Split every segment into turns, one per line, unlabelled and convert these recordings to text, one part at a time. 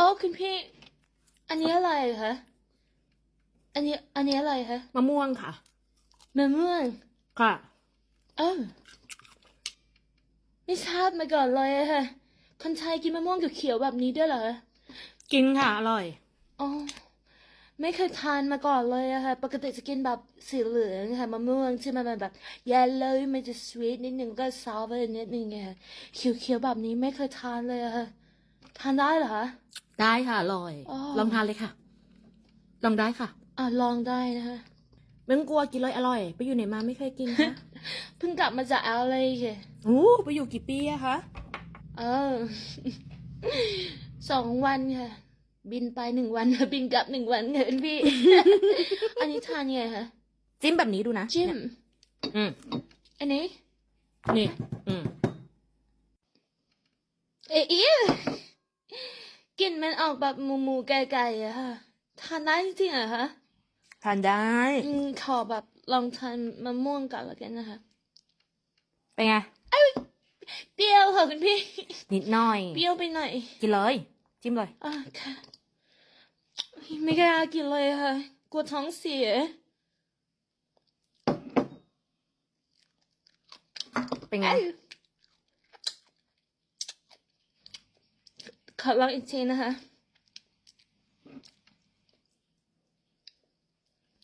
โอ้คุณพี่ อันนี้อะไรคะ อันนี้ อันนี้อะไรคะ
มะม่วงค่ะ
มะม่วง
ค่ะ
เออไม่ทราบมาก่อนเลยอะค่ะ คนไทยกินมะม่วงเขียวๆแบบนี้ด้วยเหรอ
กินค่ะอร่อย
อ๋อ ไม่เคยทานมาก่อนเลยอะค่ะ ปกติจะกินแบบสีเหลืองค่ะมะม่วงที่มันเป็นแบบ yellow มันจะ sweet นิดนึงก็ sour นิดนึงไงค่ะเขียวๆแบบนี้ไม่เคยทานเลยอะค่ะ ทานได้เหรอคะ
ได้ค่ะอร่อย
อ๋อ
ลองทานเลยค่ะ ลองได้ค่ะ
อะลองได้นะคะ
ไม่ต้องกลัวกินเลยอร่อย ไปอยู่ไหนมาไม่เคยกินคะ
เพิ่งกลับมาจาก LA ค่ะ
โอ้ไปอยู่กี่ปีอะคะ
เออ สองวันค่ะ บินไปหนึ่งวันบินกลับหนึ่งวันค่ะคุณพี่ อันนี้ทานยังไงคะ
จิ้มแบบนี้ดูนะ
จิ้ม
อืม
อันนี้
นี่ อืม
เอ๊ะอี กลิ่นมันออกแบบหมูหมูไก่ๆอะค่ะทานได้จริงๆเหรอคะ
ทานได้
อืมขอแบบลองทานมะม่วงก่อนละกันนะคะ
เป็นไง
เปรี้ยวค่ะคุณพี่
นิดหน่อย
เปรี้ยวไปหน่อย
กินเลย จิ้มเลย
อะค่ะ ไม่กล้ากินเลยค่ะ กลัวท้องเสีย
เป็นไง
ขอลองอีกทีนะคะ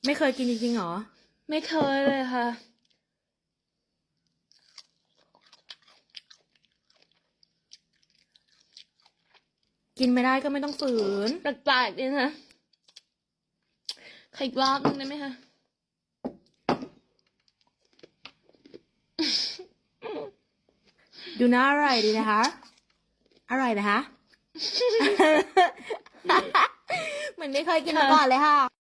ไม่เคยกินจริงๆหรอ
ไม่เคยเลยค่ะ
กินไม่ได้ก็ไม่ต้องฝืน
แปลกๆดีนะขออีกรอบนึงได้ไหมคะ
ดูน่าอร่อยดีนะคะ อร่อยนะคะ เหมือนไม่เคยกินมาก่อนเลยค่ะ